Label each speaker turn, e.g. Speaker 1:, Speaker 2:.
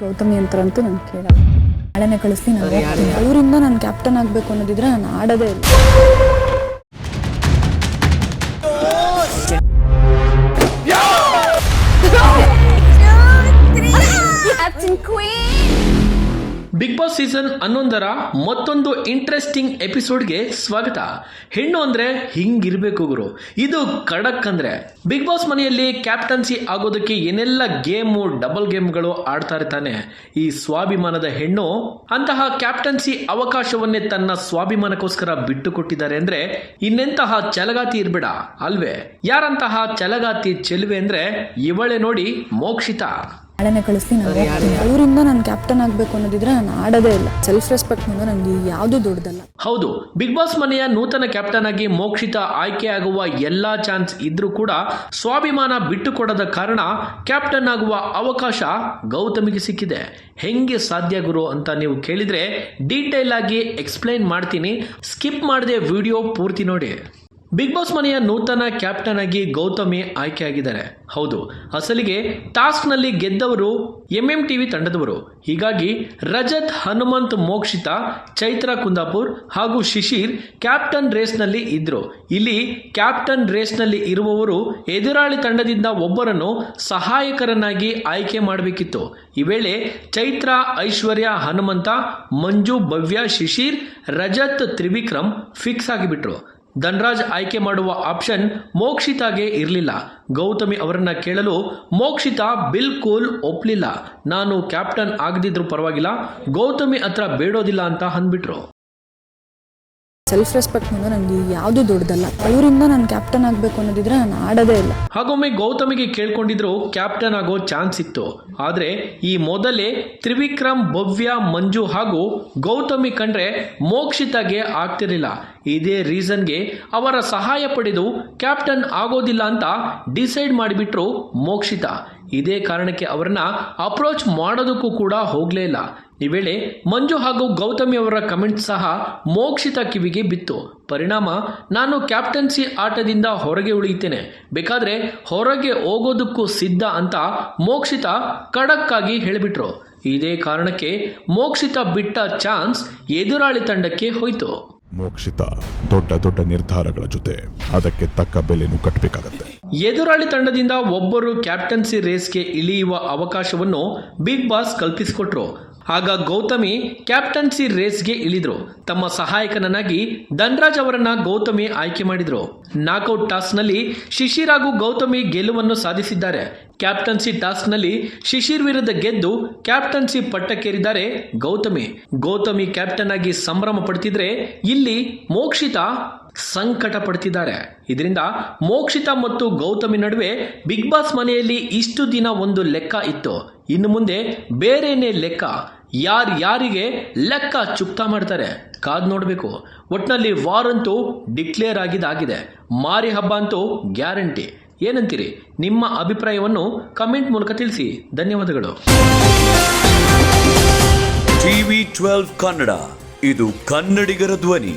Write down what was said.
Speaker 1: ಗೌತಮಿ ಅಂತರಂತೂ ನಾನು ಕೇಳಲ್ಲ. ನಾಳೆನೆ ಕಳಿಸ್ತೀನಿ ನಾನು. ಅವರಿಂದ ನಾನು ಕ್ಯಾಪ್ಟನ್ ಆಗಬೇಕು ಅನ್ನೋದಿದ್ರೆ ನಾನು ಆಡೋದೇ ಇಲ್ಲ.
Speaker 2: ಬಿಗ್ ಬಾಸ್ ಸೀಸನ್ ಹನ್ನೊಂದರ ಮತ್ತೊಂದು ಇಂಟ್ರೆಸ್ಟಿಂಗ್ ಎಪಿಸೋಡ್ಗೆ ಸ್ವಾಗತ. ಹೆಣ್ಣು ಅಂದ್ರೆ ಹಿಂಗಿರ್ಬೇಕು ಗುರು. ಇದು ಖಡಕ್ ಅಂದ್ರೆ. ಬಿಗ್ ಬಾಸ್ ಮನೆಯಲ್ಲಿ ಕ್ಯಾಪ್ಟನ್ಸಿ ಆಗೋದಕ್ಕೆ ಏನೆಲ್ಲ ಗೇಮು ಡಬಲ್ ಗೇಮ್ಗಳು ಆಡ್ತಾ ಇರ್ತಾನೆ. ಈ ಸ್ವಾಭಿಮಾನದ ಹೆಣ್ಣು ಅಂತಹ ಕ್ಯಾಪ್ಟನ್ಸಿ ಅವಕಾಶವನ್ನೇ ತನ್ನ ಸ್ವಾಭಿಮಾನಕ್ಕೋಸ್ಕರ ಬಿಟ್ಟು ಕೊಟ್ಟಿದ್ದಾರೆ ಅಂದ್ರೆ ಇನ್ನೆಂತಹ ಚಲಗಾತಿ ಇರ್ಬೇಡ, ಅಲ್ವೇ? ಯಾರಂತಹ ಚಲಗಾತಿ ಚೆಲುವೆ ಅಂದ್ರೆ ಇವಳೆ ನೋಡಿ ಮೋಕ್ಷಿತಾ.
Speaker 1: ನಾಳೆನೆ ಕಳಿಸಿ ನಾನು ಅವರಿಂದ ನಾನು ಕ್ಯಾಪ್ಟನ್ ಆಗಬೇಕು ಅನ್ನೋದಿದ್ರೆ ನಾನು ಆಡೋದೇ ಇಲ್ಲ. ಸೆಲ್ಫ್ ರೆಸ್ಪೆಕ್ಟ್ ಮುಂದೆ ನನಗೆ ಯಾವುದು ದೊಡ್ಡದಲ್ಲ.
Speaker 2: ಹೌದು ಬಿಗ್ ಬಾಸ್ ಮನೆಯ ನೂತನ ಕ್ಯಾಪ್ಟನ್ ಆಗಿ ಮೋಕ್ಷಿತ ಆಯ್ಕೆ ಆಗುವ ಎಲ್ಲಾ ಚಾನ್ಸ್ ಇದ್ರೂ ಕೂಡ ಸ್ವಾಭಿಮಾನ ಬಿಟ್ಟುಕೊಡದ ಕಾರಣ ಕ್ಯಾಪ್ಟನ್ ಆಗುವ ಅವಕಾಶ ಗೌತಮಿಗೆ ಸಿಕ್ಕಿದೆ. ಹೆಂಗೆ ಸಾಧ್ಯ ಗುರು ಅಂತ ನೀವು ಕೇಳಿದ್ರೆ ಡೀಟೇಲ್ ಆಗಿ ಎಕ್ಸ್ಪ್ಲೈನ್ ಮಾಡ್ತೀನಿ. ಸ್ಕಿಪ್ ಮಾಡದೆ ವಿಡಿಯೋ ಪೂರ್ತಿ ನೋಡಿ. ಬಿಗ್ ಬಾಸ್ ಮನೆಯ ನೂತನ ಕ್ಯಾಪ್ಟನ್ ಆಗಿ ಗೌತಮಿ ಆಯ್ಕೆಯಾಗಿದ್ದಾರೆ. ಹೌದು, ಅಸಲಿಗೆ ಟಾಸ್ಕ್ನಲ್ಲಿ ಗೆದ್ದವರು ಎಂ ಎಂ ಟಿವಿ ತಂಡದವರು. ಹೀಗಾಗಿ ರಜತ್, ಹನುಮಂತ್, ಮೋಕ್ಷಿತ, ಚೈತ್ರ, ಕುಂದಾಪುರ್ ಹಾಗೂ ಶಿಶಿರ್ ಕ್ಯಾಪ್ಟನ್ ರೇಸ್ನಲ್ಲಿ ಇದ್ರು. ಇಲ್ಲಿ ಕ್ಯಾಪ್ಟನ್ ರೇಸ್ನಲ್ಲಿ ಇರುವವರು ಎದುರಾಳಿ ತಂಡದಿಂದ ಒಬ್ಬರನ್ನು ಸಹಾಯಕರನ್ನಾಗಿ ಆಯ್ಕೆ ಮಾಡಬೇಕಿತ್ತು. ಈ ವೇಳೆ ಚೈತ್ರ, ಐಶ್ವರ್ಯ, ಹನುಮಂತ, ಮಂಜು, ಭವ್ಯ, ಶಿಶಿರ್, ರಜತ್, ತ್ರಿವಿಕ್ರಮ್ ಫಿಕ್ಸ್ ಆಗಿಬಿಟ್ರು. ಧನ್ರಾಜ್ ಆಯ್ಕೆ ಮಾಡುವ ಆಪ್ಷನ್ ಮೋಕ್ಷಿತಾಗೆ ಇರಲಿಲ್ಲ. ಗೌತಮಿ ಅವರನ್ನ ಕೇಳಲು ಮೋಕ್ಷಿತಾ ಬಿಲ್ಕುಲ್ ಒಪ್ಪಲಿಲ್ಲ ನಾನು ಕ್ಯಾಪ್ಟನ್ ಆಗದಿದ್ರು ಪರವಾಗಿಲ್ಲ. ಗೌತಮಿ ಹತ್ರ ಬೇಡೋದಿಲ್ಲ ಅಂತ ಅಂದ್ಬಿಟ್ರು.
Speaker 1: ಸೆಲ್ಫ್ ರೆಸ್ಪೆಕ್ಟ್ ಮುಂದೆ ನನಗೆ ಯಾವುದು ದೊಡ್ಡದಲ್ಲ. ಅವರಿಂದ ನಾನು ಕ್ಯಾಪ್ಟನ್ ಆಗಬೇಕು ಅನ್ನೋದಿದ್ರೆ ನಾನು ಆಡೋದೇ ಇಲ್ಲ.
Speaker 2: ಹಾಗೊಮ್ಮೆ ಗೌತಮಿಗೆ ಕೇಳ್ಕೊಂಡಿದ್ರು ಕ್ಯಾಪ್ಟನ್ ಆಗೋ ಚಾನ್ಸ್ ಇತ್ತು. ಆದರೆ ಈ ಮೊದಲೇ ತ್ರಿವಿಕ್ರಮ್, ಭವ್ಯ, ಮಂಜು ಹಾಗೂ ಗೌತಮಿ ಕಂಡ್ರೆ ಮೋಕ್ಷಿತಾಗೆ ಆಗ್ತಿರಲಿಲ್ಲ. ಇದೇ ರೀಸನ್ಗೆ ಅವರ ಸಹಾಯ ಪಡೆದು ಕ್ಯಾಪ್ಟನ್ ಆಗೋದಿಲ್ಲ ಅಂತ ಡಿಸೈಡ್ ಮಾಡಿಬಿಟ್ರು ಮೋಕ್ಷಿತಾ. ಇದೇ ಕಾರಣಕ್ಕೆ ಅವರನ್ನ ಅಪ್ರೋಚ್ ಮಾಡೋದಕ್ಕೂ ಕೂಡ ಹೋಗ್ಲೇ ಇಲ್ಲ. ಈ ವೇಳೆ ಮಂಜು ಹಾಗೂ ಗೌತಮಿ ಅವರ ಕಮೆಂಟ್ ಸಹ ಮೋಕ್ಷಿತ ಕಿವಿಗೆ ಬಿತ್ತು. ಪರಿಣಾಮ ನಾನು ಕ್ಯಾಪ್ಟನ್ಸಿ ಆಟದಿಂದ ಹೊರಗೆ ಉಳಿಯುತ್ತೇನೆ. ಬೇಕಾದರೆ ಹೊರಗೆ ಹೋಗೋದಕ್ಕೂ ಸಿದ್ಧ ಅಂತ ಮೋಕ್ಷಿತ ಖಡಕ್ಕಾಗಿ ಹೇಳಿಬಿಟ್ರು. ಇದೇ ಕಾರಣಕ್ಕೆ ಮೋಕ್ಷಿತ ಬಿಟ್ಟ ಚಾನ್ಸ್ ಎದುರಾಳಿ ತಂಡಕ್ಕೆ ಹೋಯಿತು.
Speaker 3: ಮೋಕ್ಷಿತ ದೊಡ್ಡ ದೊಡ್ಡ ನಿರ್ಧಾರಗಳ ಜೊತೆ ಅದಕ್ಕೆ ತಕ್ಕ ಬೆಲೆನೂ ಕಟ್ಟಬೇಕಾಗುತ್ತೆ
Speaker 2: ಎದುರಾಳಿ ತಂಡದಿಂದ ಒಬ್ಬರು ಕ್ಯಾಪ್ಟನ್ಸಿ ರೇಸ್ಗೆ ಇಳಿಯುವ ಅವಕಾಶವನ್ನು ಬಿಗ್ ಬಾಸ್ ಕಲ್ಪಿಸಿಕೊಟ್ರು. ಆಗ ಗೌತಮಿ ಕ್ಯಾಪ್ಟನ್ಸಿ ರೇಸ್ಗೆ ಇಳಿದ್ರು. ತಮ್ಮ ಸಹಾಯಕನನ್ನಾಗಿ ಧನ್ರಾಜ್ ಅವರನ್ನ ಗೌತಮಿ ಆಯ್ಕೆ ಮಾಡಿದ್ರು. ನಾಕೌಟ್ ಟಾಸ್ಕ್ನಲ್ಲಿ ಶಿಶಿರ್ ಹಾಗೂ ಗೌತಮಿ ಗೆಲುವನ್ನು ಸಾಧಿಸಿದ್ದಾರೆ. ಕ್ಯಾಪ್ಟನ್ಸಿ ಟಾಸ್ಕ್ನಲ್ಲಿ ಶಿಶಿರ್ ವಿರುದ್ಧ ಗೆದ್ದು ಕ್ಯಾಪ್ಟನ್ಸಿ ಪಟ್ಟಕ್ಕೇರಿದ್ದಾರೆ ಗೌತಮಿ. ಗೌತಮಿ ಕ್ಯಾಪ್ಟನ್ ಆಗಿ ಸಂಭ್ರಮ ಪಡ್ತಿದ್ರೆ ಇಲ್ಲಿ ಮೋಕ್ಷಿತ ಸಂಕಟ ಪಡ್ತಿದ್ದಾರೆ. ಇದರಿಂದ ಮೋಕ್ಷಿತ ಮತ್ತು ಗೌತಮಿ ನಡುವೆ ಬಿಗ್ ಬಾಸ್ ಮನೆಯಲ್ಲಿ ಇಷ್ಟು ದಿನ ಒಂದು ಲೆಕ್ಕ ಇತ್ತು. ಇನ್ನು ಮುಂದೆ ಬೇರೆನೇ ಲೆಕ್ಕ ಯಾರ್ ಯಾರಿಗೆ ಲೆಕ್ಕ ಚುಕ್ತಾ ಮಾಡ್ತಾರೆ? ಕಾದ್ ನೋಡಬೇಕು. ಒಟ್ನಲ್ಲಿ ವಾರ್ ಅಂತೂ ಡಿಕ್ಲೇರ್ ಆಗಿದಾಗಿದೆ ಮಾರಿ ಹಬ್ಬ ಅಂತೂ ಗ್ಯಾರಂಟಿ. ಏನಂತೀರಿ? ನಿಮ್ಮ ಅಭಿಪ್ರಾಯವನ್ನು ಕಮೆಂಟ್ ಮೂಲಕ ತಿಳಿಸಿ. ಧನ್ಯವಾದಗಳು.
Speaker 4: TV twelve Kannada. ಇದು ಕನ್ನಡಿಗರ ಧ್ವನಿ.